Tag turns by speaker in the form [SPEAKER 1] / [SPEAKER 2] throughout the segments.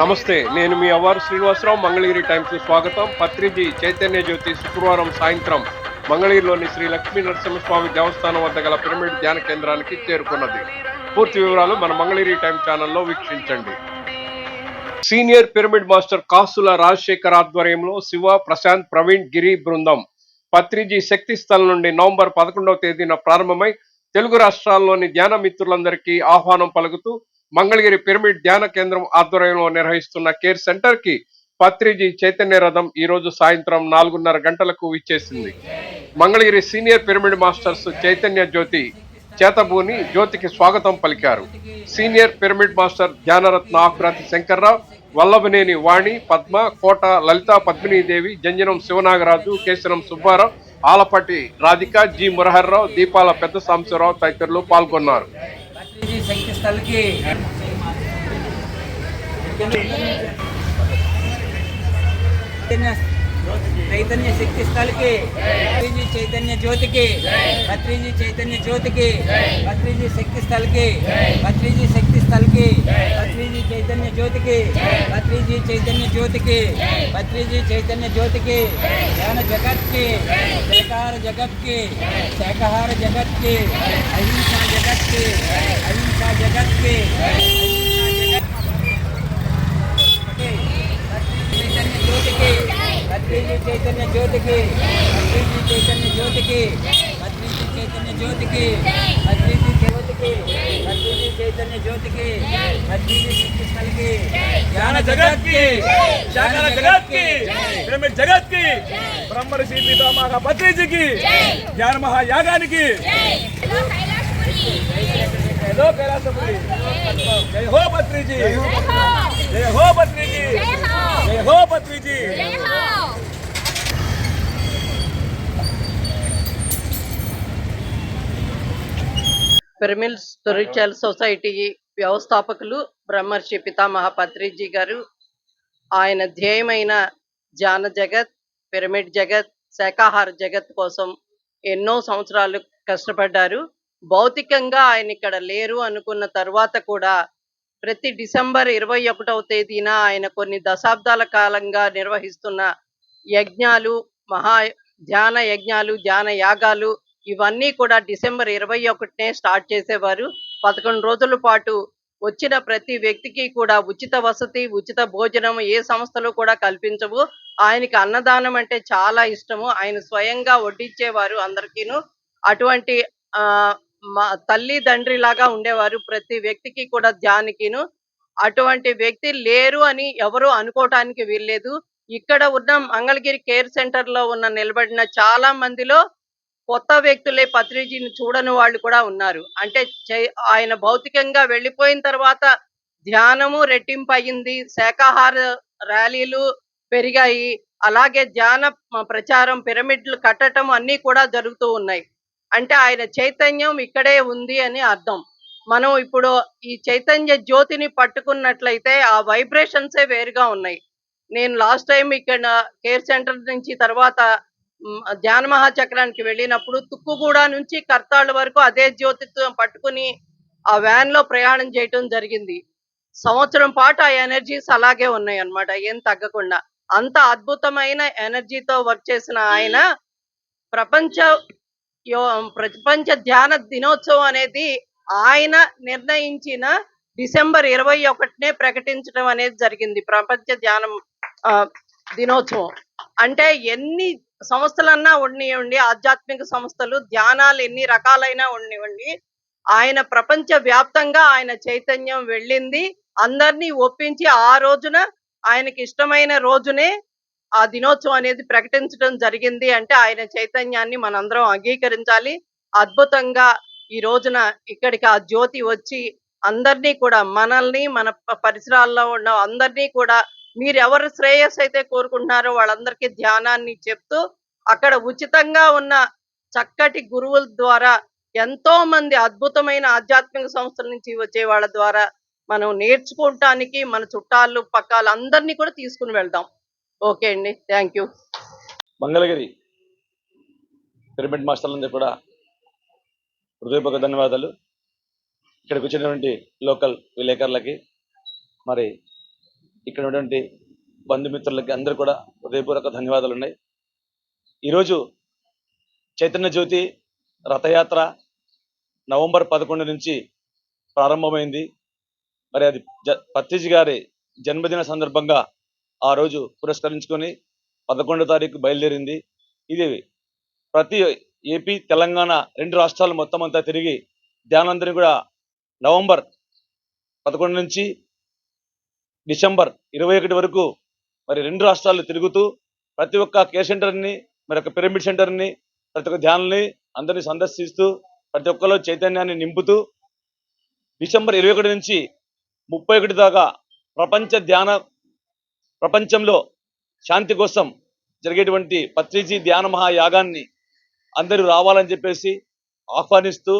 [SPEAKER 1] నమస్తే నేను మీ అవ్వారు శ్రీనివాసరావు మంగళగిరి టైమ్స్ స్వాగతం. పత్రిజీ చైతన్య జ్యోతి శుక్రవారం సాయంత్రం మంగళగిరిలోని శ్రీ లక్ష్మీ నరసింహస్వామి దేవస్థానం వద్ద గల పిరమిడ్ ధ్యాన కేంద్రానికి చేరుకున్నది. పూర్తి వివరాలు మన మంగళగిరి టైమ్ ఛానల్లో వీక్షించండి. సీనియర్ పిరమిడ్ మాస్టర్ కాసుల రాజశేఖర్ ఆధ్వర్యంలో శివ ప్రశాంత్ ప్రవీణ్ గిరి బృందం పత్రిజీ శక్తి స్థలం నుండి నవంబర్ పదకొండవ తేదీన ప్రారంభమై తెలుగు రాష్ట్రాల్లోని ధ్యాన మిత్రులందరికీ ఆహ్వానం పలుకుతూ మంగళగిరి పిరమిడ్ ధ్యాన కేంద్రం ఆధ్వర్యంలో నిర్వహిస్తున్న కేర్ సెంటర్కి పత్రిజీ చైతన్య రథం ఈ రోజు సాయంత్రం నాలుగున్నర గంటలకు విచ్చేసింది. Mangalagiri senior pyramid masters Chaitanya జ్యోతి చేతబూని జ్యోతికి స్వాగతం పలికారు. Senior pyramid master Dhyanaratna Akurathi Shankarrao Vallabhaneni Vani Padma Kota Lalitha Padminidevi Janjanam Sivanagaraju Kesaram Subbarao Alapati Radhika G Muraharrao Deepala Pedda Sambasivarao తదితరులు పాల్గొన్నారు.
[SPEAKER 2] जी शक्ति चैतन्य शक्ति स्थल के भत्रीजी चैतन्य ज्योति के भत्रीजी चैतन्य ज्योति के भत्रीजी शक्ति स्थल के भत्रीजी शक्ति स्थल के भत्रीजी चैतन्य ज्योति के भत्रीजी चैतन्य ज्योति के भत्रीजी चैतन्य ज्योति के, ज्ञान जगत की सहकार जगत की सहकार जगत की, अहिंसा जगत की, अहिंसा जगत के की। भद्रीजी चैतन्य ज्योति की। भद्रीजी ज्योति की। भद्रीजी चैतन्य ज्योति की। भद्रीजी कृष्ण की। ज्ञान जगत की। ज्ञान जगत की।
[SPEAKER 3] प्रेम जगत की। ब्रह्म ऋषि पितामह भद्रीजी की। ज्ञान महायागा की। हेलो कैलाशपुरी। जय हो बत्री जी जय हो बत्री जी जय हो Patri ji
[SPEAKER 4] pyramid spiritual society వ్యవస్థాపకులు బ్రహ్మర్షి పితామహ పత్రిజీ గారు ఆయన ధ్యేయమైన ధ్యాన జగత్ పిరమిడ్ జగత్ శాకాహార జగత్ కోసం ఎన్నో సంవత్సరాలు కష్టపడ్డారు. భౌతికంగా ఆయన ఇక్కడ లేరు అనుకున్న తర్వాత కూడా ప్రతి డిసెంబర్ ఇరవై ఒకటవ తేదీన ఆయన కొన్ని దశాబ్దాల కాలంగా నిర్వహిస్తున్న యజ్ఞాలు మహా ధ్యాన యజ్ఞాలు ధ్యాన యాగాలు ఇవన్నీ కూడా డిసెంబర్ ఇరవై ఒకటినే స్టార్ట్ చేసేవారు. పదకొండు రోజుల పాటు వచ్చిన ప్రతి వ్యక్తికి కూడా ఉచిత వసతి ఉచిత భోజనం ఏ సంస్థలు కూడా కల్పించవు. ఆయనకి అన్నదానం అంటే చాలా ఇష్టము. ఆయన స్వయంగా వడ్డించేవారు అందరికీను. అటువంటి ఆ మా తల్లి తండ్రి లాగా ఉండేవారు ప్రతి వ్యక్తికి కూడా ధ్యానికిను. అటువంటి వ్యక్తి లేరు అని ఎవరు అనుకోవటానికి వీల్లేదు. ఇక్కడ ఉన్న మంగళగిరి కేర్ సెంటర్లో ఉన్న నిలబడిన చాలా మందిలో కొత్త వ్యక్తులే పత్రిజీని చూడని వాళ్ళు కూడా ఉన్నారు. అంటే చై- ఆయన భౌతికంగా వెళ్ళిపోయిన తర్వాత ధ్యానము రెట్టింపు అయింది శాఖాహార ర్యాలీలు పెరిగాయి. అలాగే ధ్యాన ప్రచారం పిరమిడ్లు కట్టడం అన్నీ కూడా జరుగుతూ ఉన్నాయి. అంటే ఆయన చైతన్యం ఇక్కడే ఉంది అని అర్థం. మనం ఇప్పుడు ఈ చైతన్య జ్యోతిని పట్టుకున్నట్లయితే ఆ వైబ్రేషన్సే వేరుగా ఉన్నాయి. నేను లాస్ట్ టైం ఇక్కడ కేర్ సెంటర్ నుంచి తర్వాత ధ్యాన మహాచక్రానికి వెళ్ళినప్పుడు తుక్కుగూడ నుంచి కర్తాళ్ళ వరకు అదే జ్యోతిత్వం పట్టుకుని ఆ వ్యాన్లో ప్రయాణం చేయటం జరిగింది. సంవత్సరం పాటు ఆ ఎనర్జీస్ అలాగే ఉన్నాయి అన్నమాట ఏం తగ్గకుండా. అంత అద్భుతమైన ఎనర్జీతో వర్క్ చేసిన ఆయన ప్రపంచ యో- ప్రపంచ ధ్యాన దినోత్సవం అనేది ఆయన నిర్ణయించిన డిసెంబర్ ఇరవై ఒకటినే ప్రకటించడం అనేది జరిగింది ప్రపంచ ధ్యానం దినోత్సవం. అంటే ఎన్ని సంస్థలన్నా ఉండనివ్వండి ఆధ్యాత్మిక సంస్థలు ధ్యానాలు ఎన్ని రకాలైనా ఉండనివ్వండి ఆయన ప్రపంచ వ్యాప్తంగా ఆయన చైతన్యం వెళ్ళింది. అందరినీ ఒప్పించి ఆ రోజున ఆయనకి ఇష్టమైన రోజునే ఆ దినోత్సవం అనేది ప్రకటించడం జరిగింది అంటే ఆయన చైతన్యాన్ని మనందరం అంగీకరించాలి. అద్భుతంగా ఈ రోజున ఇక్కడికి ఆ జ్యోతి వచ్చి అందరినీ కూడా మనల్ని మన పరిసరాల్లో ఉన్న అందరినీ కూడా మీరు ఎవరు శ్రేయస్ అయితే కోరుకుంటున్నారో వాళ్ళందరికీ ధ్యానాన్ని చెప్తూ అక్కడ ఉచితంగా ఉన్న చక్కటి గురువుల ద్వారా ఎంతో మంది అద్భుతమైన ఆధ్యాత్మిక సంస్థల నుంచి వచ్చే వాళ్ళ ద్వారా మనం నేర్చుకోవటానికి మన చుట్టాలు పక్కాలు అందరినీ కూడా తీసుకుని వెళ్దాం. ఓకే అండి. Thank you.
[SPEAKER 3] మంగళగిరి పిరమిడ్ మాస్టర్లందరూ కూడా హృదయపూర్వక ధన్యవాదాలు. ఇక్కడికి వచ్చినటువంటి లోకల్ విలేకరులకి మరి
[SPEAKER 5] ఇక్కడ ఉన్నటువంటి బంధుమిత్రులకి అందరూ కూడా హృదయపూర్వక ధన్యవాదాలు ఉన్నాయి ఈరోజు చైతన్య జ్యోతి రథయాత్ర నవంబర్ పదకొండు నుంచి ప్రారంభమైంది. మరి అది జ పత్రిజీ గారి జన్మదిన సందర్భంగా ఆ రోజు పురస్కరించుకొని పదకొండో తారీఖు బయలుదేరింది. ఇది ప్రతి ఏపీ తెలంగాణ రెండు రాష్ట్రాలు మొత్తం అంతా తిరిగి ధ్యానందరినీ కూడా నవంబర్ పదకొండు నుంచి డిసెంబర్ ఇరవై ఒకటి వరకు మరి రెండు రాష్ట్రాలు తిరుగుతూ ప్రతి ఒక్క కేర్ సెంటర్ని మరి ఒక పిరమిడ్ సెంటర్ని ప్రతి ఒక్క ధ్యానాన్ని అందరినీ సందర్శిస్తూ ప్రతి ఒక్కరిలో చైతన్యాన్ని నింపుతూ డిసెంబర్ ఇరవై ఒకటి నుంచి ముప్పై ఒకటి దాకా ప్రపంచ ధ్యాన ప్రపంచంలో శాంతి కోసం జరిగేటువంటి పత్రిజీ ధ్యాన మహాయాగాన్ని అందరూ రావాలని చెప్పేసి ఆహ్వానిస్తూ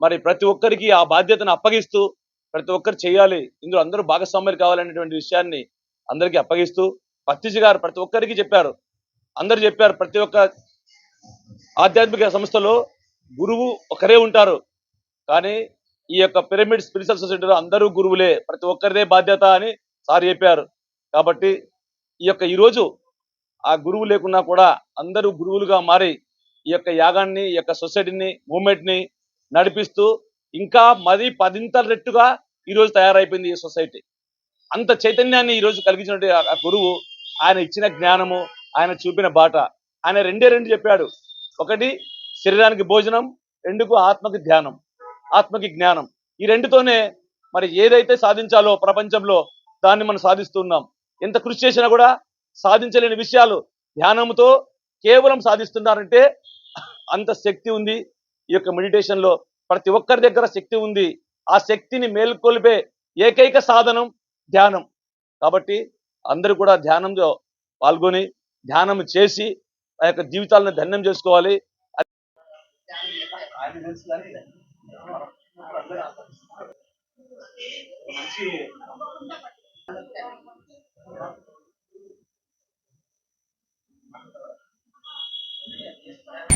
[SPEAKER 5] మరి ప్రతి ఒక్కరికి ఆ బాధ్యతను అప్పగిస్తూ ప్రతి ఒక్కరు చేయాలి. ఇందులో అందరూ భాగస్వామ్యులు కావాలనేటువంటి విషయాన్ని అందరికీ అప్పగిస్తూ పత్రిజీ గారు ప్రతి ఒక్కరికి చెప్పారు. అందరు చెప్పారు ప్రతి ఒక్క ఆధ్యాత్మిక సంస్థలో గురువు ఒకరే ఉంటారు. కానీ ఈ యొక్క పిరమిడ్ స్పిరిచువల్ సొసైటీలో అందరూ గురువులే ప్రతి ఒక్కరిదే బాధ్యత అని సార్ చెప్పారు. కాబట్టి ఈ యొక్క ఈరోజు ఆ గురువు లేకున్నా కూడా అందరూ గురువులుగా మారి ఈ యొక్క యాగాన్ని ఈ యొక్క సొసైటీని మూమెంట్ని నడిపిస్తూ ఇంకా మది పదింతల రెట్టుగా ఈరోజు తయారైపోయింది ఈ సొసైటీ. అంత చైతన్యాన్ని ఈరోజు కలిగించినటువంటి ఆ- ఆ గురువు ఆయన ఇచ్చిన జ్ఞానము ఆయన చూపిన బాట. ఆయన రెండే రెండు చెప్పాడు. ఒకటి శరీరానికి భోజనం రెండుకు ఆత్మకి ధ్యానం ఆత్మకి జ్ఞానం. ఈ రెండుతోనే మరి ఏదైతే సాధించాలో ప్రపంచంలో దాన్ని మనం సాధిస్తున్నాం ఎంత కృషి చేసినా కూడా సాధించలేని విషయాలు ధ్యానంతో కేవలం సాధిస్తున్నారంటే అంత శక్తి ఉంది. ఈ యొక్క మెడిటేషన్లో ప్రతి ఒక్కరి దగ్గర శక్తి ఉంది. ఆ శక్తిని మేల్కొల్పే ఏకైక సాధనం ధ్యానం. కాబట్టి అందరూ కూడా ధ్యానంలో పాల్గొని ధ్యానం చేసి ఆ యొక్క జీవితాలను ధన్యం చేసుకోవాలి.
[SPEAKER 3] పిరమిడ్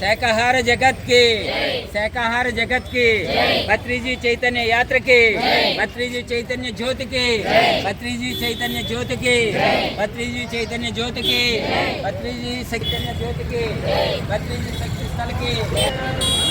[SPEAKER 2] शाकाहार जगत के शाकाहार जगत के भत्रीजी चैतन्य यात्र के भत्रीजी चैतन्य ज्योति के भत्रीजी चैतन्य ज्योति के भत्रीजी चैतन्य ज्योति के भत्रीजी चैतन्य